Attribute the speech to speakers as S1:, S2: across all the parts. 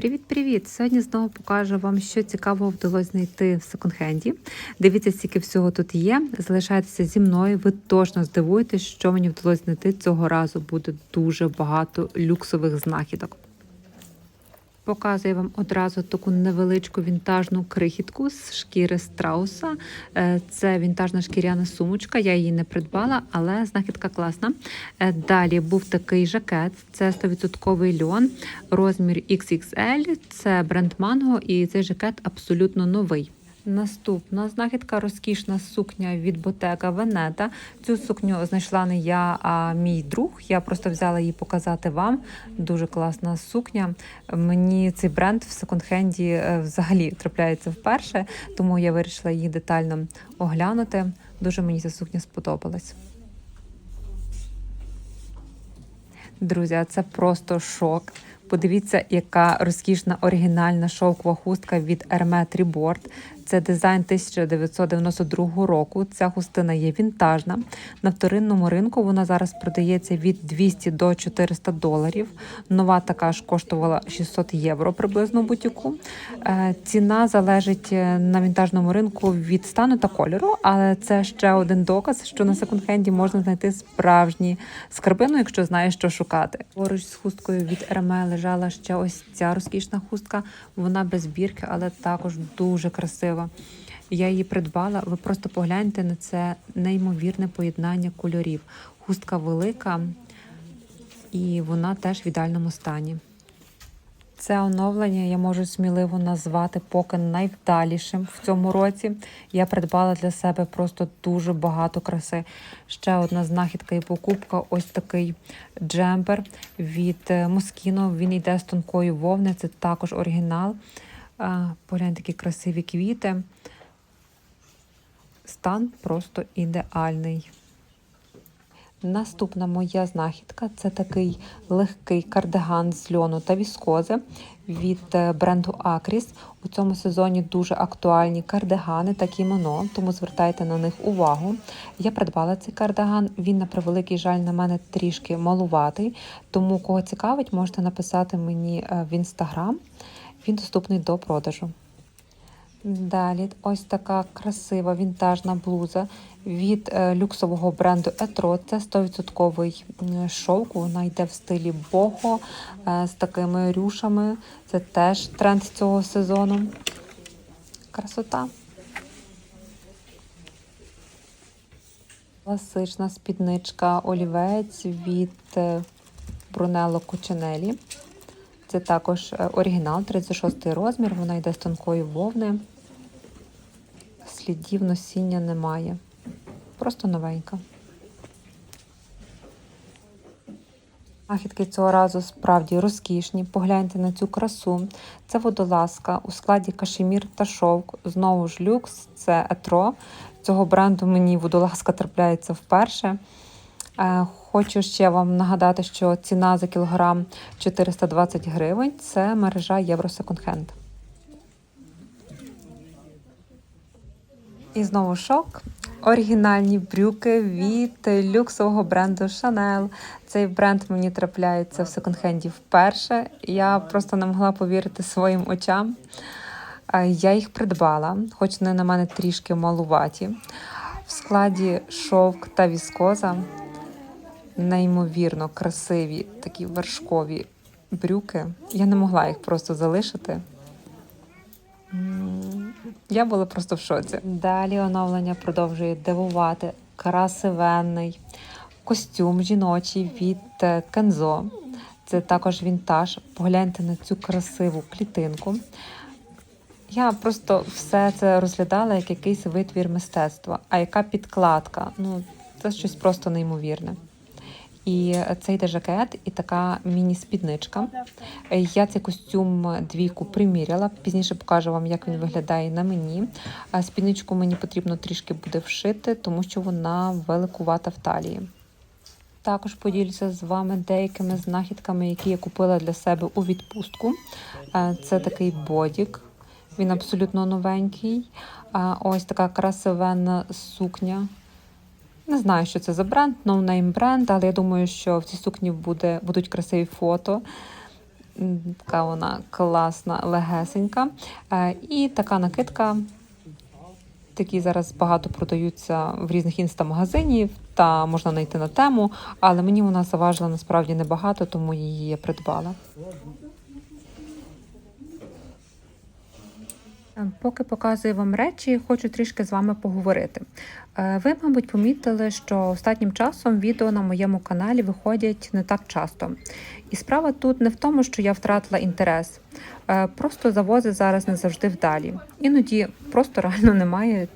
S1: Привіт-привіт! Сьогодні знову покажу вам, що цікавого вдалося знайти в секонд-хенді. Дивіться, скільки всього тут є. Залишайтеся зі мною. Ви точно здивуєтесь, що мені вдалося знайти цього разу. Буде дуже багато люксових знахідок. Показую вам одразу таку невеличку вінтажну крихітку з шкіри страуса. Е, Це вінтажна шкіряна сумочка. Я її не придбала, але знахідка класна. Е, Далі був такий жакет. Це 100% льон, розмір XXL. Це бренд Mango, і цей жакет абсолютно новий. Наступна знахідка розкішна сукня від Ботека Венета. Цю сукню знайшла не я, а мій друг. Я просто взяла її показати вам. Дуже класна сукня. Мені цей бренд в секонд-хенді е, взагалі трапляється вперше, тому я вирішила її детально оглянути. Дуже мені ця сукня сподобалась. Друзі, це просто шок. Подивіться, яка розкішна оригінальна шовкова хустка від Hermet Reboard. Це дизайн 1992 року. Ця хустина є вінтажна. На вторинному ринку вона зараз продається від 200 до 400 доларів. Нова така ж коштувала 600 євро приблизно в бутіку. Е, Ціна залежить е, на вінтажному ринку від стану та кольору, але це ще один доказ, що на секонд-хенді можна знайти справжні скарбину, якщо знаєш, що шукати. Поруч з хусткою від Hermé лежала ще ось ця розкішна хустка. Вона без бірки, але також дуже красива. Я її придбала. Ви просто погляньте на це неймовірне поєднання кольорів. Хустка велика, і вона теж в ідеальному стані. Це оновлення я можу сміливо назвати поки найвдалішим в цьому році. Я придбала для себе просто дуже багато краси. Ще одна знахідка і покупка ось такий джемпер від Moschino. Він йде з тонкої вовни, це також оригінал. Погляньте, такі красиві квіти. Стан просто ідеальний. Наступна моя знахідка це такий легкий кардиган з льону та віскози від е, бренду Acris. У цьому сезоні дуже актуальні кардигани та кімоно, тому звертайте на них увагу. Я придбала цей кардиган. Він, на превеликий жаль, на мене трішки малуватий, тому кого цікавить, можете написати мені е, в інстаграм. Він доступний до продажу. Далі ось така красива вінтажна блуза від е, люксового бренду Etro. Це 100% шовк. Вона йде в стилі бого е, з такими рюшами. Це теж тренд цього сезону. Красота. Класична спідничка олівець від Brunello Cucinelli. Це також е, оригінал, 36 розмір, вона йде з тонкої вовни. Слідів носіння немає. Просто новенька. Знахідки цього разу справді розкішні. Погляньте на цю красу. Це водолазка у складі кашемір та шовк. Знову ж люкс, це етро. Цього бренду мені водолазка трапляється вперше. Е, Хочу ще вам нагадати, що ціна за кілограм 420 гривень це мережа Євросеконд-хенд. І знову шок. Оригінальні брюки від люксового бренду Chanel. Цей бренд мені трапляється в секонд-хенді вперше. Я просто не могла повірити своїм очам. Е, Я їх придбала, хоч вони на мене трішки малуваті. В складі шовк та віскоза неймовірно красиві такі вершкові брюки. Я не могла їх просто залишити. Я була просто в шоці. Далі оновлення продовжує дивувати. Красивенний костюм жіночий від Кензо. Це також вінтаж. Погляньте на цю красиву клітинку. Я просто все це розглядала як якийсь витвір мистецтва. А яка підкладка? Ну, це щось просто неймовірне. І це йде жакет і така міні-спідничка. Я цей костюм двійку приміряла. Пізніше покажу вам, як він виглядає на мені. Спідничку мені потрібно трішки буде вшити, тому що вона великувата в талії. Також поділюся з вами деякими знахідками, які я купила для себе у відпустку. Це такий бодік. Він абсолютно новенький. Ось така красивенна сукня. Не знаю, що це за бренд, ноунейм бренд, але я думаю, що в цій сукні буде, будуть красиві фото. Така вона класна, легесенька. Е, І така накидка. Такі зараз багато продаються в різних інстамагазинів та можна знайти на тему, але мені вона заважила насправді небагато, тому її я придбала. Поки показую вам речі, хочу трішки з вами поговорити. Е, Ви, мабуть, помітили, що останнім часом відео на моєму каналі виходять не так часто. І справа тут не в тому, що я втратила інтерес. Е, Просто завози зараз не завжди вдалі. Іноді просто реально немає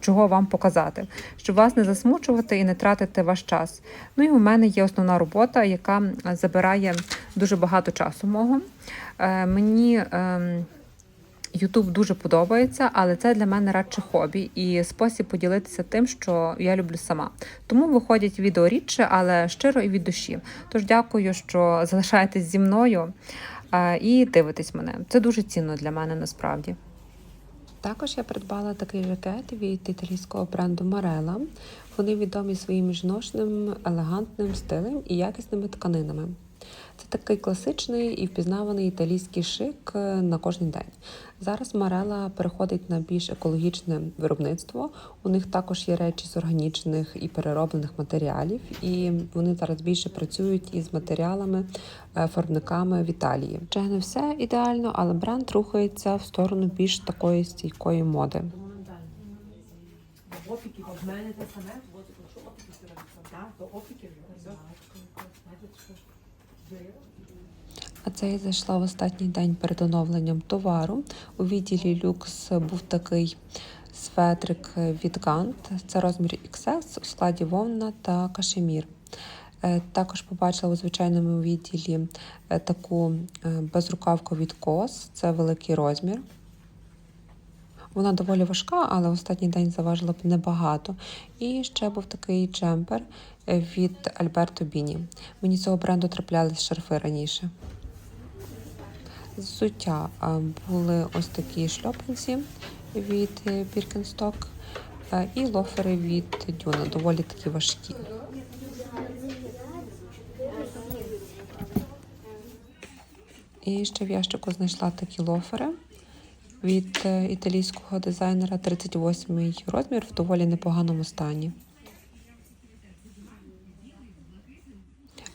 S1: чого вам показати, щоб вас не засмучувати і не тратити ваш час. Ну і у мене є основна робота, яка е, забирає дуже багато часу мого. Е, Мені ем, Ютуб дуже подобається, але це для мене радше хобі і спосіб поділитися тим, що я люблю сама. Тому виходять відео рідше, але щиро і від душі. Тож дякую, що залишаєтесь зі мною е, і дивитесь мене. Це дуже цінно для мене насправді. Також я придбала такий жакет від італійського бренду Marella. Вони відомі своїм жіночним, елегантним стилем і якісними тканинами. Це такий класичний і впізнаваний італійський шик е, на кожен день. Зараз Марела переходить на більш екологічне виробництво. У них також є речі з органічних і перероблених матеріалів, і вони зараз більше працюють із матеріалами, е, фарбниками в Італії. Ще не все ідеально, але бренд рухається в сторону більш такої стійкої моди.
S2: Опіків в мене те саме, сюди так, то опіків.
S1: А це я зайшла в останній день перед оновленням товару. У відділі люкс був такий светрик від Гант. Це розмір XS у складі вовна та кашемір. Е, Також побачила у звичайному відділі е, таку е, безрукавку від кос, Це великий розмір. Вона доволі важка, але останній день заважила б небагато. І ще був такий джемпер від Альберто Біні. Мені цього бренду траплялись шарфи раніше. Взуття а, були ось такі шльопанці від е, Birkenstock е, і лофери від Дюна, доволі такі важкі. І ще в ящику знайшла такі лофери від е, італійського дизайнера 38 розмір в доволі непоганому стані.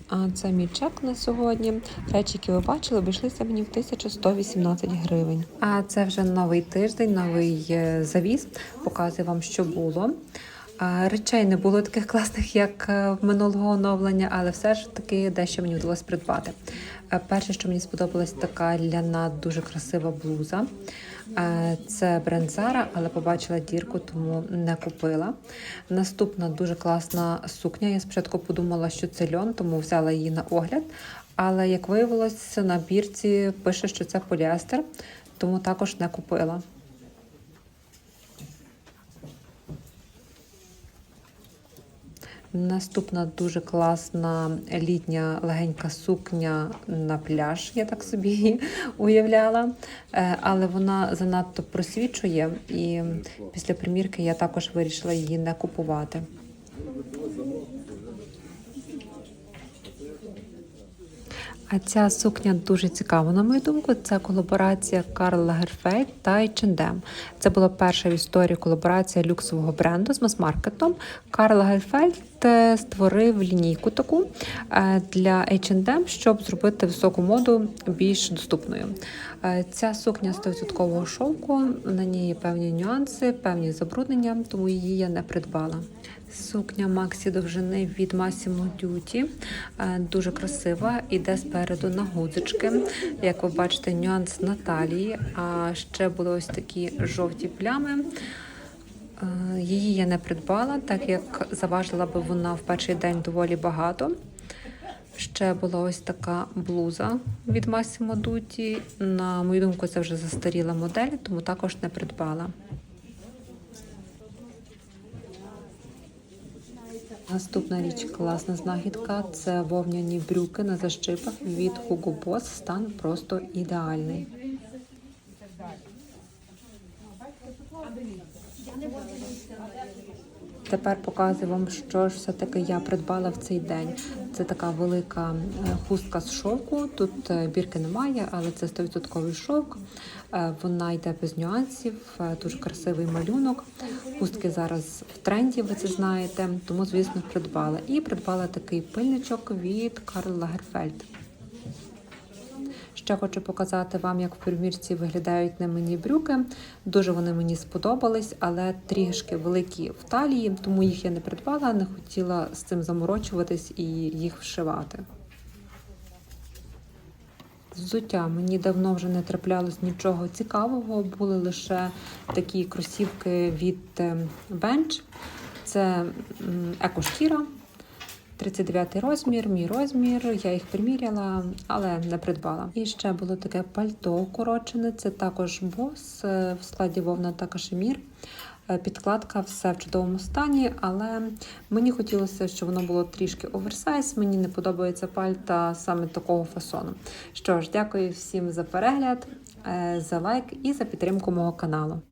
S1: А це мій чек на сьогодні. Речі, які ви бачили, обійшлися мені в 1118 гривень. А це вже новий тиждень, новий завіс. завіз. Показую вам, що було. Речей не було таких класних, як е, в минулого оновлення, але все ж таки дещо мені вдалося придбати. Е, Перше, що мені сподобалась, така ляна дуже красива блуза. Е, Це бренд Zara, але побачила дірку, тому не купила. Наступна дуже класна сукня. Я спочатку подумала, що це льон, тому взяла її на огляд. Але як виявилось, на бірці пише, що це поліестер, тому також не купила. Наступна дуже класна літня легенька сукня на пляж, я так собі її уявляла. Е, Але вона занадто просвічує, і після примірки я також вирішила її не купувати. А ця сукня дуже цікава, на мою думку. Це колаборація Карл Лагерфельд та H&M. Це була перша в історії колаборація люксового бренду з мас-маркетом. Карл Лагерфельд е, створив лінійку таку е, для H&M, щоб зробити високу моду більш доступною. Е, Ця сукня 100% шовку, на ній є певні нюанси, певні забруднення, тому її я не придбала. Сукня Максі довжини від Massimo. Е, Дуже красива, іде спереду на гудзички. Як ви бачите, нюанс на талії, а ще були ось такі жовті плями. Е, Її я не придбала, так як заважила би вона в перший день доволі багато. Ще була ось така блуза від Massimo Dutti. На мою думку, це вже застаріла модель, тому також не придбала. Наступна річ класна знахідка це вовняні брюки на защипах від Hugo Boss. Стан просто ідеальний. Тепер показую вам, що ж все-таки я придбала в цей день. Це така велика е, хустка з шовку. Тут е, бірки немає, але це 100% шовк. Е, Вона йде без нюансів, дуже красивий малюнок. Хустки зараз в тренді, ви це знаєте, тому, звісно, придбала. І придбала такий пильничок від Карл Лагерфельд. Ще хочу показати вам, як в примірці виглядають на мені брюки. Дуже вони мені сподобались, але трішки великі в талії, тому їх я не придбала, не хотіла з цим заморочуватись і їх вшивати. Взуття мені давно вже не траплялось нічого цікавого, були лише такі кросівки від е, Bench. Це екошкіра, 39 розмір, мій розмір. Я їх приміряла, але не придбала. І ще було таке пальто укорочене. Це також бос е, в складі вовна та кашемір. Е, Підкладка все в чудовому стані, але мені хотілося, щоб воно було трішки оверсайз. Мені не подобається пальта саме такого фасону. Що ж, дякую всім за перегляд, е, за лайк і за підтримку мого каналу.